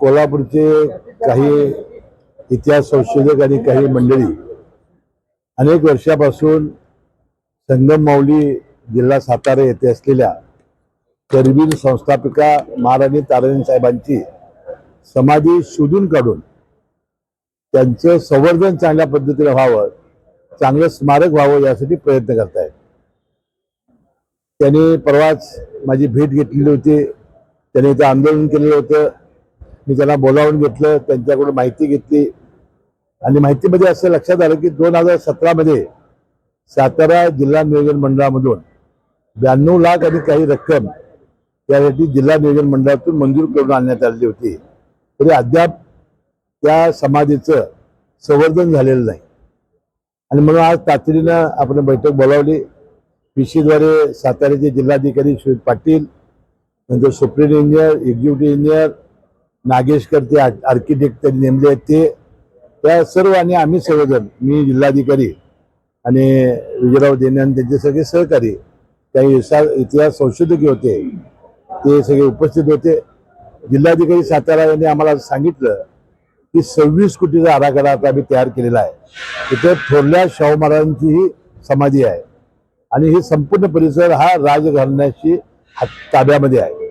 कोल्हापूरचे काही इतिहास संशोधक आणि काही मंडळी अनेक वर्षापासून संगम माऊली जिल्हा सातारा येथे असलेल्या करवीर संस्थापिका महाराणी ताराणी साहेबांची समाधी शोधून काढून त्यांचं संवर्धन चांगल्या पद्धतीने व्हावं चांगलं स्मारक व्हावं यासाठी प्रयत्न करतायत. त्यांनी परवाच माझी भेट घेतलेली होती. त्यांनी इथं आंदोलन केलेलं होतं. मी त्यांना बोलावून घेतलं त्यांच्याकडून माहिती घेतली. आणि माहितीमध्ये असं लक्षात आलं की दोन हजार सतरामध्ये सातारा जिल्हा नियोजन मंडळामधून ब्याण्णव लाख आणि काही रक्कम त्यासाठी जिल्हा नियोजन मंडळातून मंजूर करून आणण्यात आलेली होती. तरी अद्याप त्या समाधीचं संवर्धन झालेलं नाही. आणि म्हणून आज तातडीनं आपण बैठक बोलावली. पीसीद्वारे साताऱ्याचे जिल्हाधिकारी श्री पाटील नंतर superintendent engineer executive engineer Nageshkar ते आर्किटेक्ट त्यांनी नेमले आहेत. ते त्या सर्व आणि आम्ही सर्वजण मी जिल्हाधिकारी आणि विजयराव देणे आणि त्यांचे सगळे सहकारी काही इतिहास संशोधकी होते ते सगळे उपस्थित होते. जिल्हाधिकारी सातारा यांनी आम्हाला सांगितलं की सव्वीस कोटीचा आराखडा आता आम्ही तयार केलेला आहे. तिथे थोरल्या शाहू महाराजांची ही समाधी आहे. आणि हे संपूर्ण परिसर हा राजघराण्याशी ताब्यामध्ये आहे.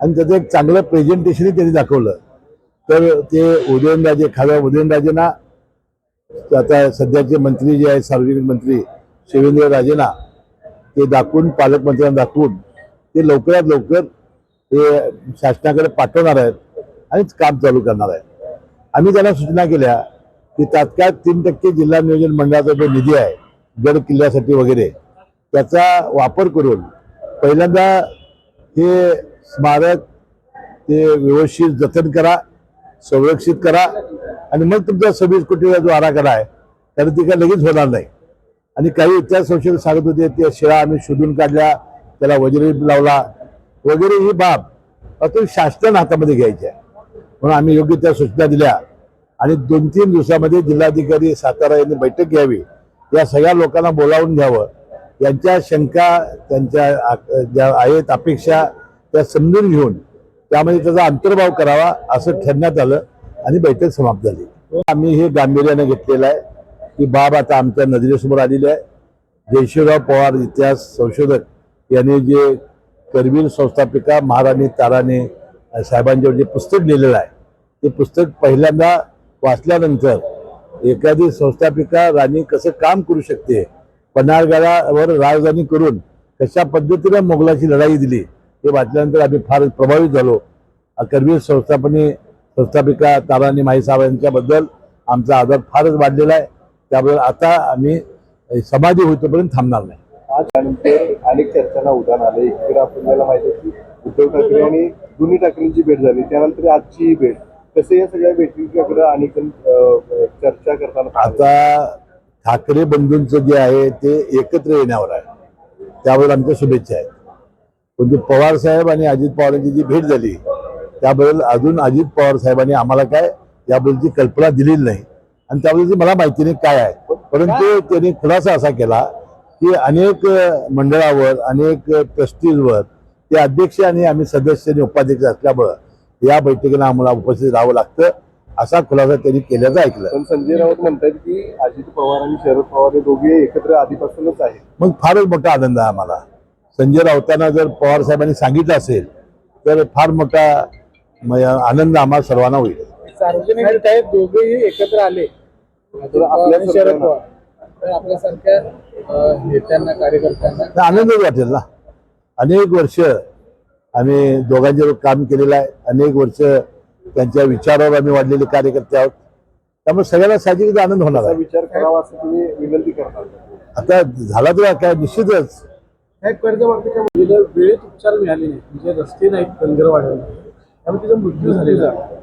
आणि त्याचं एक चांगलं प्रेझेंटेशनही त्यांनी दाखवलं. तर ते उदयनराजे खासदार उदयनराजेंना आता सध्याचे मंत्री जे आहेत सार्वजनिक मंत्री शिवेंद्र राजेंना ते दाखवून पालकमंत्र्यांना दाखवून ते लवकरात लवकर ते शासनाकडे पाठवणार आहेत आणि काम चालू करणार आहेत. आम्ही त्यांना सूचना केल्या की तात्काळ तीन टक्के जिल्हा नियोजन मंडळाचा जो निधी आहे गड किल्ल्यासाठी वगैरे त्याचा वापर करून पहिल्यांदा हे स्मारक ते व्यवस्थित जतन करा संरक्षित करा आणि मग तुमचा सव्वीस कोटीचा जो आराखडा आहे तर ती काय लगेच होणार नाही. आणि काही इतिहास संशोधक सांगत होते त्या शिळा आम्ही शोधून काढल्या त्याला वजरे लावला. वगैरे ही बाब आता शासन हातामध्ये घ्यायची आहे. म्हणून आम्ही योग्य त्या सूचना दिल्या. आणि दोन तीन दिवसामध्ये जिल्हाधिकारी सातारा यांनी बैठक घ्यावी. या सगळ्या लोकांना बोलावून घ्यावं. यांच्या शंका त्यांच्या ज्या आहेत अपेक्षा त्या समजून घेऊन त्यामध्ये त्याचा अंतर्भाव करावा असं ठरण्यात आलं आणि बैठक समाप्त झाली. आम्ही हे गांभीर्याने घेतलेलं आहे की बाब आता आमच्या नजरेसमोर आलेली आहे. जयशिवराव पवार इतिहास संशोधक यांनी जे करवीर संस्थापिका महाराणी ताराने साहेबांच्यावर जे पुस्तक लिहिलेलं आहे ते पुस्तक पहिल्यांदा वाचल्यानंतर एखादी संस्थापिका राणी कसं काम करू शकते पन्हाळगडावर राजधानी करून कशा पद्धतीनं मोगलाची लढाई दिली हे वाचल्यानंतर आम्ही फार प्रभावित झालो. करवीर संस्थापने संस्थापिका ताराणी माई साहेब यांच्याबद्दल आमचा आदर फारच वाढलेला आहे. त्याबद्दल आता आम्ही समाधी होईतोपर्यंत थांबणार नाही. अनेक चर्चांना उधाण आलं. एकीकडे आपल्याला माहिती आहे की उद्धव ठाकरे आणि दोन्ही ठाकरेंची भेट झाली. त्यानंतर आजची भेट. कसं या सगळ्या भेटीकडे अनेक चर्चा करताना. आता ठाकरे बंधूंचं जे आहे ते एकत्र येण्यावर आहे. त्याबद्दल आमच्या शुभेच्छा आहेत. पण पवार साहेब आणि अजित पवारांची जी भेट झाली त्याबद्दल अजून अजित पवार साहेबांनी आम्हाला काय याबद्दलची कल्पना दिलेली नाही. आणि त्याबद्दलची मला माहिती नाही काय आहे. परंतु त्यांनी खुलासा असा केला की अनेक मंडळावर अनेक ट्रस्टीजवर ते अध्यक्ष आणि आम्ही सदस्य आणि उपाध्यक्ष असल्यामुळं या बैठकीला आम्हाला उपस्थित राहावं लागतं असा खुलासा त्यांनी केल्याचं ऐकलं. पण संजय राऊत म्हणतात की अजित पवार आणि शरद पवार हे दोघे एकत्र आधीपासूनच आहेत. मग फारच मोठा आनंद आहे आम्हाला. संजय राऊतांना जर पवार साहेबांनी सांगितलं असेल तर फार मोठा म- आनंद आम्हाला सर्वांना होईल. सार्वजनिक साहेब दोघेही एकत्र आले. शरद पवार. आपल्यासारख्या नेत्यांना कार्यकर्त्यांना आनंदच वाटेल ना? अनेक वर्ष आम्ही दोघांचे काम केलेलं आहे. अनेक वर्ष त्यांच्या विचारावर आम्ही वाढलेले कार्यकर्ते आहोत. त्यामुळे सगळ्यांना साहजिकच आनंद होणार आहे. विचार करावा असं तुम्ही विनंती करणार आता झाला तर काय? निश्चितच. साहेब कर्जमाफीच्या मुलीला वेळेत उपचार मिळाले नाही म्हणजे रस्ते नाहीत धनगरवाड्याला त्यामुळे तिचा मृत्यू झालेला आहे.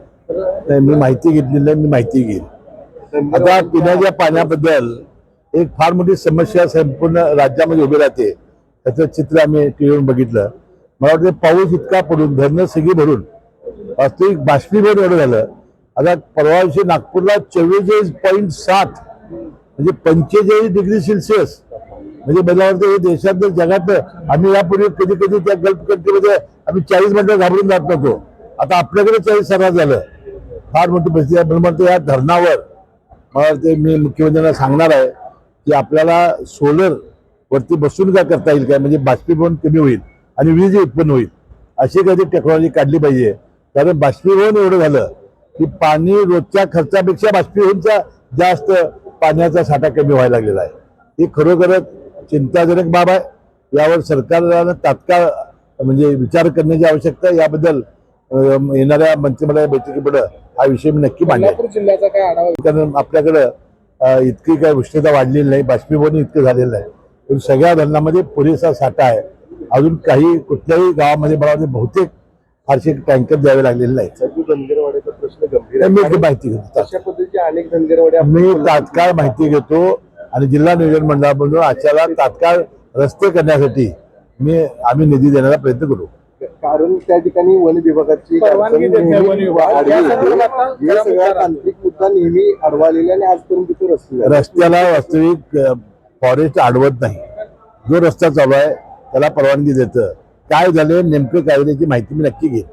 नाही, मी माहिती घेतलेली नाही मी माहिती घेईन. आता पिण्याच्या पाण्याबद्दल एक फार मोठी समस्या संपूर्ण राज्यामध्ये उभी राहते. त्याचं चित्र आम्ही टीव्हीवर बघितलं. मला वाटतं पाऊस इतका पडून धरणं सगळी भरून वास्तविक बाष्पीभवन एवढं झालं. आता परवा दिवशी नागपूरला चव्वेचाळीस पॉईंट सात म्हणजे पंचेचाळीस डिग्री सेल्सिअस म्हणजे मला वाटतं हे देशातलं जगातलं आम्ही यापूर्वी कधी कधी त्या गल्फ कंट्रीमध्ये आम्ही चाळीस मिनटं घाबरून जात नव्हतो. आता आपल्याकडे चाळीस सराव झालं. फार मोठी परिस्थिती आहे. म्हणून म्हणतो या धरणावर मला वाटते मी मुख्यमंत्र्यांना सांगणार आहे की आपल्याला सोलर वरती बसून काय करता येईल काय? म्हणजे बाष्पीभवन कमी होईल आणि वीज उत्पन्न होईल. अशी काही टेक्नॉलॉजी काढली पाहिजे. कारण बाष्पीभवन एवढं झालं की पाणी रोजच्या खर्चापेक्षा बाष्पीभवनचा जास्त पाण्याचा साठा कमी व्हायला लागलेला आहे. हे खरोखरच चिंताजनक बाब आहे. यावर सरकारला तात्काळ म्हणजे विचार करण्याची आवश्यकता आहे. याबद्दल येणाऱ्या मंत्रिमंडळ बैठकीपुढे हा विषय मी नक्की मांडेल जिल्ह्याचा काय आढावा कारण आपल्याकडं इतकी काय उष्णता वाढलेली नाही बाष्पीभवन इतकं झालेलं नाही. पण सगळ्या धरणामध्ये पुरेसा साठा आहे. अजून काही कुठल्याही गावामध्ये मला वाटतं बहुतेक फारसे टँकर द्यावे लागलेले नाही धनगरवाड्याचा प्रश्न गंभीर मी माहिती घेतो. अशा पद्धतीचे अनेक धनगरवाड्या आपण मी तात्काळ माहिती घेतो. आणि जिल्हा नियोजन मंडळामधून अशाला तात्काळ रस्ते करण्यासाठी मी आम्ही निधी देण्याचा प्रयत्न करू. कारण त्या ठिकाणी वन विभागाची. तांत्रिक मुद्दा नेहमी अडवालेला आणि आजपर्यंत तिथे रस्ते झाले. रस्त्याला वास्तविक फॉरेस्ट अडवत नाही. जो रस्ता चालू आहे त्याला परवानगी देतं. काय झालं नेमकं काय माहिती मी नक्की घेईन.